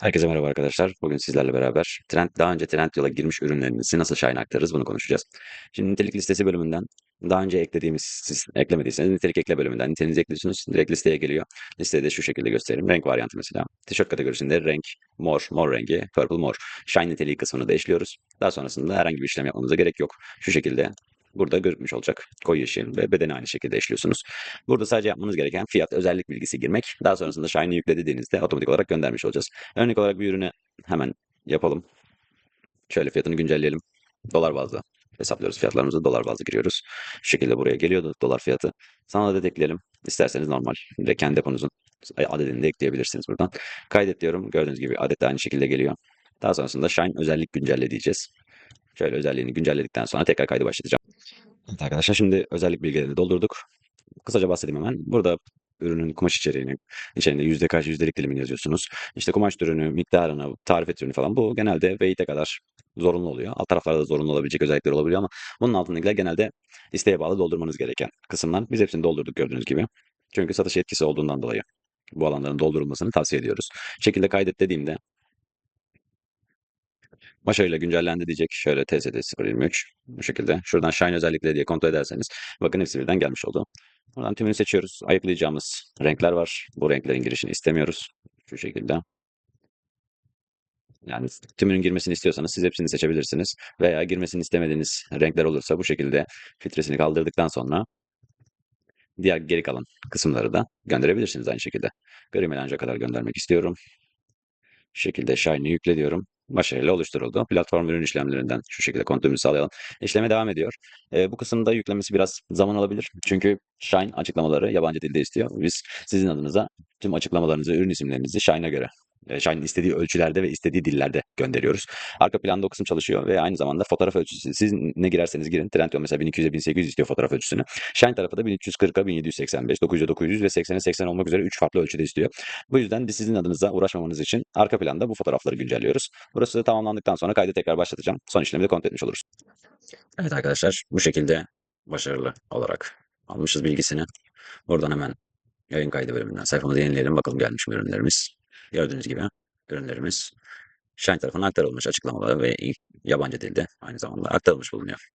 Herkese merhaba arkadaşlar. Bugün sizlerle beraber Trend, daha önce Trendyol'a girmiş ürünlerinizi nasıl Shine'a aktarırız bunu konuşacağız. Şimdi nitelik listesi bölümünden daha önce eklediğimiz, siz eklemediyseniz nitelik ekle bölümünden niteliğinizi ekliyorsunuz. Direkt listeye geliyor. Listede de şu şekilde göstereyim. Renk varyantı mesela. Tişört kategorisinde renk mor, mor rengi, purple mor. Shine niteliği kısmını da eşliyoruz. Daha sonrasında herhangi bir işlem yapmanıza gerek yok. Şu şekilde burada gözükmüş olacak. Koyu yeşil ve bedeni aynı şekilde eşliyorsunuz. Burada sadece yapmanız gereken fiyat, özellik bilgisi girmek. Daha sonrasında Shine'ı yükle dediğinizde otomatik olarak göndermiş olacağız. Örnek olarak bir ürünü hemen yapalım. Şöyle fiyatını güncelleyelim. Dolar bazlı hesaplıyoruz. Fiyatlarımızı dolar bazlı giriyoruz. Şu şekilde buraya geliyordu dolar fiyatı. Sana adet ekleyelim. İsterseniz normal. Direkt kendi deponuzun adedini de ekleyebilirsiniz buradan. Kaydet diyorum. Gördüğünüz gibi adet de aynı şekilde geliyor. Daha sonrasında Shine özellik güncelle diyeceğiz. Şöyle özelliğini güncelledikten sonra tekrar kaydı başlatacağım. Evet arkadaşlar şimdi özellik bilgilerini doldurduk. Kısaca bahsedeyim hemen. Burada ürünün kumaş içeriğini, içerisinde yüzde kaç yüzdelik dilimini yazıyorsunuz. İşte kumaş türünü, miktarını, tarif et ürünü falan. Bu genelde weighte kadar zorunlu oluyor. Alt taraflarda da zorunlu olabilecek özellikler olabiliyor ama bunun altındakiler genelde isteğe bağlı doldurmanız gereken kısımlar. Biz hepsini doldurduk gördüğünüz gibi. Çünkü satış yetkisi olduğundan dolayı bu alanların doldurulmasını tavsiye ediyoruz. Şekilde kaydet dediğimde Başarıyla güncellendi diyecek. Şöyle TSD 023 bu şekilde. Şuradan Shine özellikleri diye kontrol ederseniz bakın hepsi birden gelmiş oldu. Buradan tümünü seçiyoruz. Ayıklayacağımız renkler var. Bu renklerin girişini istemiyoruz. Şu şekilde. Yani tümünün girmesini istiyorsanız siz hepsini seçebilirsiniz. Veya girmesini istemediğiniz renkler olursa bu şekilde filtresini kaldırdıktan sonra diğer geri kalan kısımları da gönderebilirsiniz aynı şekilde. Gri melanja kadar göndermek istiyorum. Şu şekilde Shine'ı yükle diyorum başarıyla oluşturuldu. Platform ürün işlemlerinden şu şekilde kontrolünü sağlayalım. İşleme devam ediyor. E, bu kısımda yüklemesi biraz zaman alabilir. Çünkü Shine açıklamaları yabancı dilde istiyor. Biz sizin adınıza tüm açıklamalarınızı, ürün isimlerinizi Shine'a göre e, Shine'in istediği ölçülerde ve istediği dillerde gönderiyoruz. Arka planda o kısım çalışıyor ve aynı zamanda fotoğraf ölçüsü. Siz ne girerseniz girin. Trendyol mesela 1200'e 1800 istiyor fotoğraf ölçüsünü. Shine tarafı da 1340'a 1785, 900'e 900 ve 80'e 80 olmak üzere 3 farklı ölçüde istiyor. Bu yüzden biz sizin adınıza uğraşmamanız için arka planda bu fotoğrafları güncelliyoruz. Burası tamamlandıktan sonra kaydı tekrar başlatacağım. Son işlemi de kontrol etmiş oluruz. Evet arkadaşlar bu şekilde başarılı olarak almışız bilgisini. Buradan hemen yayın kaydı bölümünden sayfamızı yenileyelim. Bakalım gelmiş mi ürünlerimiz. Gördüğünüz gibi ürünlerimiz Shine tarafına aktarılmış açıklamalar ve yabancı dilde aynı zamanda aktarılmış bulunuyor.